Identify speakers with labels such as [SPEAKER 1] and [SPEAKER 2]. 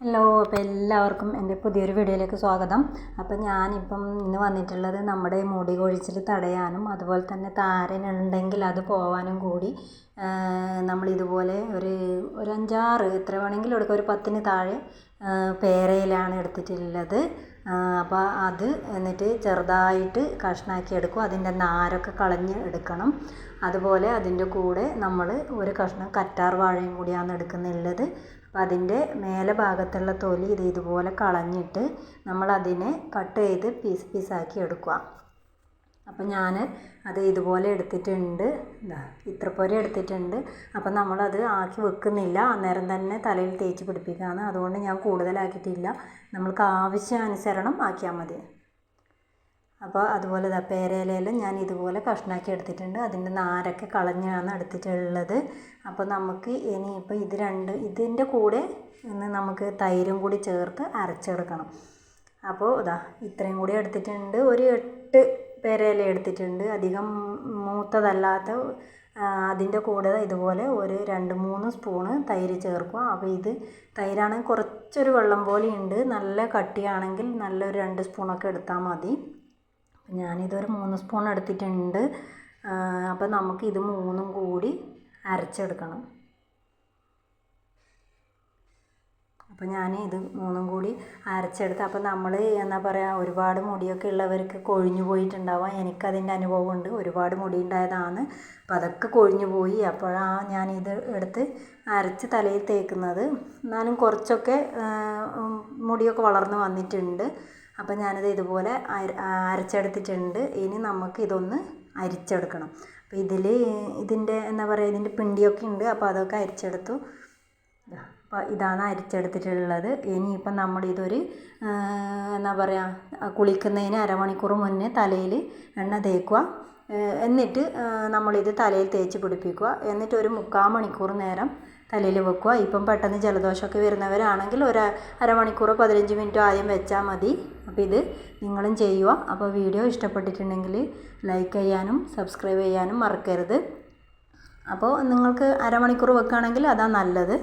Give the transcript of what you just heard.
[SPEAKER 1] Hello അപ്പോൾ എല്ലാവർക്കും എന്റെ പുതിയൊരു വീഡിയോയിലേക്ക് സ്വാഗതം. അപ്പോൾ ഞാനിപ്പം ഇന്ന് വന്നിട്ടുള്ളത് നമ്മുടെ മുടി കൊഴിച്ചിൽ തടയാനും അതുപോലെ തന്നെ താരനുണ്ടെങ്കിൽ അത് പോവാനും കൂടി. നമ്മളിതുപോലെ ഒരു ഒരു അഞ്ചാറ് എത്ര വേണമെങ്കിലും എടുക്കാം ഒരു പത്തിന് താഴെ പേരയിലാണ് എടുത്തിട്ടുള്ളത്. അപ്പോൾ അത് എന്നിട്ട് ചെറുതായിട്ട് കഷ്ണാക്കി എടുക്കും. അതിന്റെ നാരൊക്കെ കളഞ്ഞ് എടുക്കണം. അതുപോലെ അതിന്റെ കൂടെ നമ്മൾ ഒരു കഷ്ണം കറ്റാർ വാഴയും കൂടിയാണ് എടുക്കുന്നുള്ളത്. അപ്പോൾ അതിന്റെ മേലെ ഭാഗത്തുള്ള തൊലി ഇത് ഇതുപോലെ കളഞ്ഞിട്ട് നമ്മളതിനെ കട്ട് ചെയ്ത് പീസ് പീസാക്കി എടുക്കുക. അപ്പം ഞാൻ അത് ഇതുപോലെ എടുത്തിട്ടുണ്ട്. ഇതാ ഇത്ര പോരെ എടുത്തിട്ടുണ്ട്. അപ്പം നമ്മളത് ആക്കി വെക്കുന്നില്ല. അന്നേരം തന്നെ തലയിൽ തേച്ച് പിടിപ്പിക്കുകയാണ് അതുകൊണ്ട് ഞാൻ കൂടുതലാക്കിയിട്ടില്ല. നമ്മൾക്ക് ആവശ്യാനുസരണം ആക്കിയാൽ മതി. അപ്പോൾ അതുപോലെ ഇതാ പേരയിലെല്ലാം ഞാൻ ഇതുപോലെ കഷ്ണാക്കി എടുത്തിട്ടുണ്ട്. അതിന്റെ നാരൊക്കെ കളഞ്ഞാണ് എടുത്തിട്ടുള്ളത്. അപ്പോൾ നമുക്ക് ഇനിയിപ്പോൾ ഇത് രണ്ട് ഇതിന്റെ കൂടെ ഇന്ന് നമുക്ക് തൈരും കൂടി ചേർത്ത് അരച്ചെടുക്കണം. അപ്പോൾ ഇതാ ഇത്രയും കൂടി എടുത്തിട്ടുണ്ട്. ഒരു എട്ട് പേരയില എടുത്തിട്ടുണ്ട്. അധികം മൂത്തതല്ലാത്ത അതിന്റെ കൂടെ ഇതുപോലെ ഒരു രണ്ട് മൂന്ന് സ്പൂണ് തൈര് ചേർക്കുക അപ്പോൾ ഇത് തൈരാണെങ്കിൽ കുറച്ചൊരു വെള്ളം പോലെ ഉണ്ട് നല്ല കട്ടിയാണെങ്കിൽ നല്ലൊരു രണ്ട് സ്പൂണൊക്കെ എടുത്താൽ മതി. ഞാനിതൊരു മൂന്ന് സ്പൂൺ എടുത്തിട്ടുണ്ട്. അപ്പോൾ നമുക്ക് ഇത് മൂന്നും കൂടി അരച്ചെടുക്കണം. അപ്പോൾ ഞാൻ ഇത് മൂന്നും കൂടി അരച്ചെടുത്ത് അപ്പോൾ നമ്മൾ എന്താ പറയുക ഒരുപാട് മുടിയൊക്കെ ഉള്ളവർക്ക് കൊഴിഞ്ഞു പോയിട്ടുണ്ടാവാം. എനിക്കതിന്റെ അനുഭവമുണ്ട്. ഒരുപാട് മുടി ഉണ്ടായതാണ്. അപ്പോൾ അതൊക്കെ കൊഴിഞ്ഞു പോയി. അപ്പോഴാണ് ഞാനിത് എടുത്ത് അരച്ച് തലയിൽ തേക്കുന്നത്. എന്നാലും കുറച്ചൊക്കെ മുടിയൊക്കെ വളർന്നു വന്നിട്ടുണ്ട്. അപ്പോൾ ഞാനത് ഇതുപോലെ അരച്ചെടുത്തിട്ടുണ്ട്. ഇനി നമുക്ക് ഇതൊന്ന് അരിച്ചെടുക്കണം. അപ്പോൾ ഇതിൽ ഇതിന്റെ എന്താ പറയുക ഇതിന്റെ പിണ്ടിയൊക്കെ ഉണ്ട്. അപ്പോൾ അതൊക്കെ അരിച്ചെടുത്തു. അപ്പോൾ ഇതാണ് അരിച്ചെടുത്തിട്ടുള്ളത്. ഇനിയിപ്പം നമ്മളിതൊരു എന്താ പറയുക കുളിക്കുന്നതിന് അരമണിക്കൂർ മുന്നേ തലയിൽ എണ്ണ തേക്കുക. എന്നിട്ട് നമ്മളിത് തലയിൽ തേച്ച് പിടിപ്പിക്കുക. എന്നിട്ട് ഒരു മുക്കാൽ മണിക്കൂർ നേരം തലയിൽ വെക്കുക. ഇപ്പം പെട്ടെന്ന് ജലദോഷമൊക്കെ വരുന്നവരാണെങ്കിൽ ഒരു അരമണിക്കൂറോ പതിനഞ്ച് മിനിറ്റോ ആദ്യം വെച്ചാൽ മതി. അപ്പോൾ ഇത് നിങ്ങളും ചെയ്യുക. അപ്പോൾ വീഡിയോ ഇഷ്ടപ്പെട്ടിട്ടുണ്ടെങ്കിൽ ലൈക്ക് ചെയ്യാനും സബ്സ്ക്രൈബ് ചെയ്യാനും മറക്കരുത്. അപ്പോൾ നിങ്ങൾക്ക് അരമണിക്കൂർ വെക്കുകയാണെങ്കിൽ അതാണ് നല്ലത്.